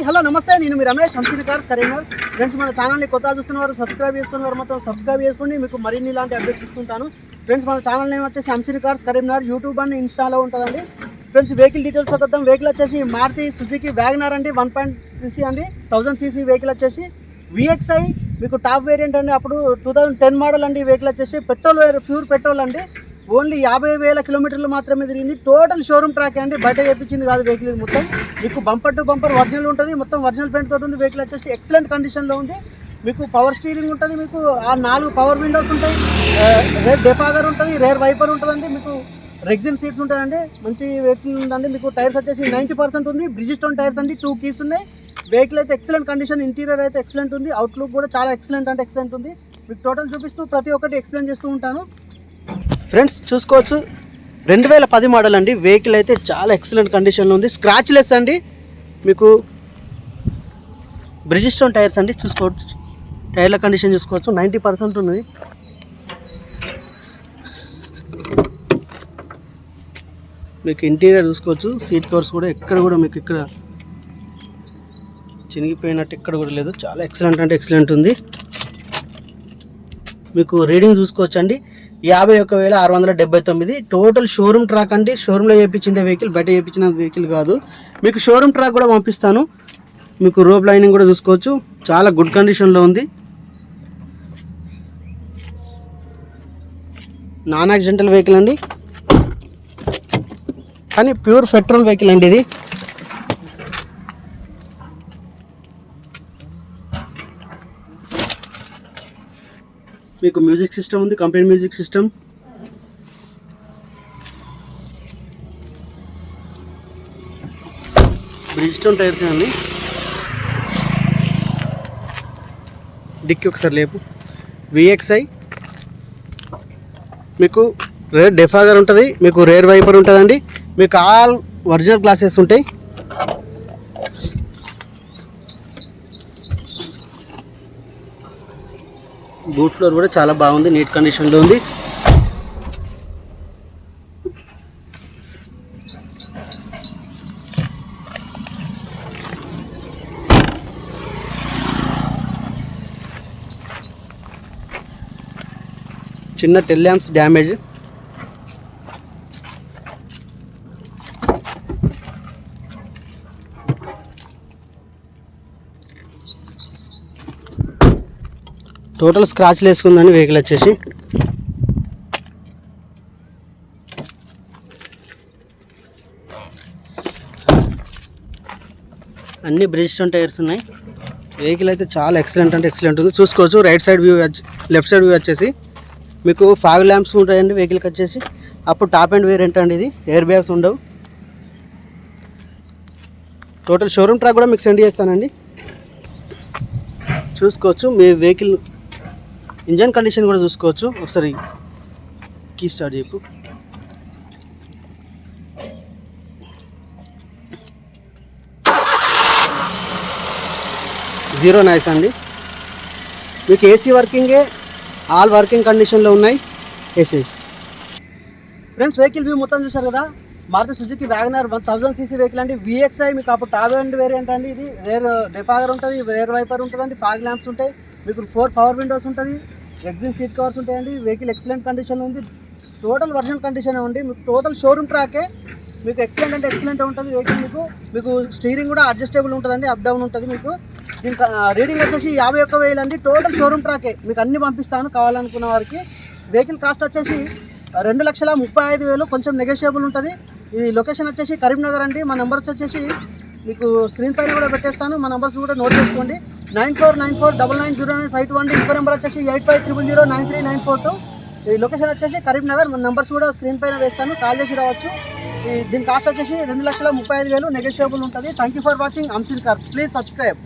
Hi hello నమస్తే. నేను మీ రమేష్ హంసిన కార్స్ కరీంనగర్ ఫ్రెండ్స్ మన ఛానల్ని కొత్తగా చూస్తున్న వారు సబ్స్క్రైబ్ చేసుకున్న వారు మొత్తం సబ్స్క్రైబ్ చేసుకోండి. మీకు మరిన్ని ఇలాంటి అప్డేట్స్ ఇస్తుంటాను. ఫ్రెండ్స్ మన ఛానల్ నేమ్ వచ్చేసి Hamsina cars Karimnagar YouTube and ఇన్స్టాలో ఉంటుందండి. ఫ్రెండ్స్ వెహికల్ డీటెయిల్స్ వద్దాం వెహికల్ వచ్చేసి మారుతి సుజుకి వ్యాగనార్ అండి. వన్ పాయింట్ సీసీ అండి. థౌసండ్ సీసీ వెహికల్ వచ్చేసి విఎక్స్ఐ మీకు టాప్ వేరియంట్ అండి. అప్పుడు టూ థౌజండ్ టెన్ మోడల్ అండి. వెహికల్ వచ్చేసి పెట్రోల్ ప్యూర్ పెట్రోల్ అండి. ఓన్లీ యాభై వేల కిలోమీటర్లు మాత్రమే తిరిగింది. టోటల్ షోరూమ్ ట్రాక్ అండి. బయట చేయించింది కాదు వెహికల్ ఇది మొత్తం. మీకు బంపర్ టు బంపర్ ఒరిజినల్ ఉంటుంది. మొత్తం ఒరిజినల్ పెయింట్ తోటి ఉంది. వెహికల్ వచ్చేసి ఎక్సలెంట్ కండిషన్లో ఉంది. మీకు పవర్ స్టీరింగ్ ఉంటుంది. మీకు ఆ నాలుగు పవర్ విండోస్ ఉంటాయి. రేర్ డెఫాగర్ ఉంటుంది. రేర్ వైపర్ ఉంటుందండి. మీకు రెగ్జిన్ సీట్స్ ఉంటాయండి. మంచి వెహికల్ ఉందండి. మీకు టైర్స్ వచ్చేసి నైంటీ పర్సెంట్ ఉంది. బ్రిజిస్టోన్ టైర్స్ అండి. టూ కీస్ ఉన్నాయి. వెహికల్ అయితే ఎక్సలెంట్ కండిషన్ ఇంటీరియర్ అయితే ఎక్సలెంట్ ఉంది. అవుట్లుక్ కూడా చాలా ఎక్సలెంట్ అంటే ఎక్సలెంట్ ఉంది. మీకు టోటల్ చూపిస్తూ ప్రతి ఒక్కటి ఎక్స్ప్లెయిన్ చేస్తూ ఉంటాను. ఫ్రెండ్స్ చూసుకోవచ్చు. రెండు వేల పది మోడల్ అండి. వెహికల్ అయితే చాలా ఎక్సలెంట్ కండిషన్లో ఉంది. స్క్రాచ్ లెస్ అండి. మీకు బ్రిజిస్టోన్ టైర్స్ అండి. చూసుకోవచ్చు. టైర్ల కండిషన్ చూసుకోవచ్చు. నైంటీ పర్సెంట్ ఉన్నది. మీకు ఇంటీరియర్ చూసుకోవచ్చు. సీట్ కవర్స్ కూడా ఎక్కడ కూడా మీకు ఇక్కడ చినిగిపోయినట్టు ఎక్కడ కూడా లేదు. చాలా ఎక్సలెంట్ అంటే ఎక్సలెంట్ ఉంది. మీకు రీడింగ్ చూసుకోవచ్చు అండి యాభై ఒక వేల ఆరు వందల డెబ్బై తొమ్మిది. టోటల్ షోరూమ్ ట్రాక్ అండి షోరూంలో చేయించిన వెహికల్ బయట చేయించిన వెహికల్ కాదు. మీకు షోరూమ్ ట్రాక్ కూడా పంపిస్తాను. మీకు రోప్ లైనింగ్ కూడా చూసుకోవచ్చు. చాలా గుడ్ కండిషన్లో ఉంది. నాన్ యాక్సిడెంటల్ వెహికల్ అండి. కానీ ప్యూర్ పెట్రోల్ వెహికల్ అండి ఇది. మీకు మ్యూజిక్ సిస్టమ్ ఉంది company music system. Bridgestone tyres అండి డిక్కి ఒకసారి లేపు. విఎక్స్ఐ. మీకు రేర్ డెఫాగర్ ఉంటుంది మీకు రేర్ వైపర్ ఉంటుందండి. మీకు ఆల్ ఒరిజినల్ గ్లాసెస్ ఉంటాయి. బూట్ ఫ్లోర్ కూడా చాలా బాగుంది నీట్ కండిషన్లో ఉంది. చిన్న టెల్ ల్యాంప్స్ డ్యామేజ్. టోటల్ స్క్రాచ్లు వేసుకుందండి వెహికల్ వచ్చేసి. అన్ని బ్రిడ్స్టోన్ టైర్స్ ఉన్నాయి. వెహికల్ అయితే చాలా ఎక్సలెంట్ అంటే ఎక్సలెంట్ ఉంది. చూసుకోవచ్చు right side view left side view వచ్చేసి. మీకు ఫాగ్ ల్యాంప్స్ ఉంటాయండి వెహికల్కి వచ్చేసి. అప్పుడు టాప్ అండ్ వేర్ ఏంటండి ఇది? ఎయిర్ బ్యాగ్స్ ఉండవు. టోటల్ షోరూమ్ ట్రాక్ కూడా మీకు సెండ్ చేస్తానండి. చూసుకోవచ్చు మీ వెహికల్ ఇంజన్ కండిషన్ కూడా చూసుకోవచ్చు. ఒకసారి కీ స్టార్ట్ చెప్పు జీరో నైస్ అండి. మీకు ఏసీ వర్కింగే ఆల్ వర్కింగ్ కండిషన్లో ఉన్నాయి. ఏసీ. ఫ్రెండ్స్ వెహికల్ వ్యూ మొత్తం చూసారు కదా? Maruti Suzuki WagonR one thousand CC vehicle అండి. విఎక్స్ఐ మీకు అప్పుడు టాప్ అండ్ వేరియంట్ అండి ఇది. రేర్ డెఫాగర్ ఉంటుంది రేర్ వైపర్ ఉంటుందండి ఫాగ్ ల్యాంప్స్ ఉంటాయి. మీకు ఫోర్ పవర్ విండోస్ ఉంటుంది ఎగ్జిన్ సీట్ కవర్స్ ఉంటాయండి. వెహికల్ ఎక్సలెంట్ కండిషన్ ఉంది. టోటల్ వర్షన్ కండిషన్ ఉంది మీకు టోటల్ షోరూమ్ ట్రాకే మీకు ఎక్సలెంట్ అంటే ఎక్సలెంట్ ఉంటుంది వెహికల్ మీకు. మీకు స్టీరింగ్ కూడా అడ్జస్టబుల్ ఉంటుందండి అప్ డౌన్ ఉంటుంది మీకు. దీని రీడింగ్ వచ్చేసి యాభై ఒక్క వేలు అండి. టోటల్ షోరూమ్ ట్రాకే మీకు అన్ని పంపిస్తాను కావాలనుకున్న వారికి. వెహికల్ కాస్ట్ వచ్చేసి రెండు లక్షల ముప్పై ఐదు వేలు కొంచెం నెగోషియబుల్ ఉంటుంది. ఈ లొకేషన్ వచ్చేసి కరీంనగర్ అండి. మా నెంబర్స్ వచ్చేసి మీకు స్క్రీన్ పైన కూడా పెట్టేస్తాను. మా నెంబర్స్ కూడా నోట్ చేసుకోండి. Nine four nine four double nine zero nine five two అండి. ఇంకో నెంబర్ వచ్చేసి eight five triple zero nine three nine four two. ఈ లొకేషన్ వచ్చేసి కరీంనగర్. నెంబర్స్ కూడా స్క్రీన్ పైన వేస్తాను. కాల్ చేసి రావచ్చు. ఈ దీని కాస్ట్ వచ్చేసి రెండు లక్షల ముప్పై ఐదు వేలు నెగోషియబుల్ ఉంటుంది. థ్యాంక్ యూ ఫర్ వాచింగ్ అంశీల్ కార్స్ ప్లీజ్ సబ్స్క్రైబ్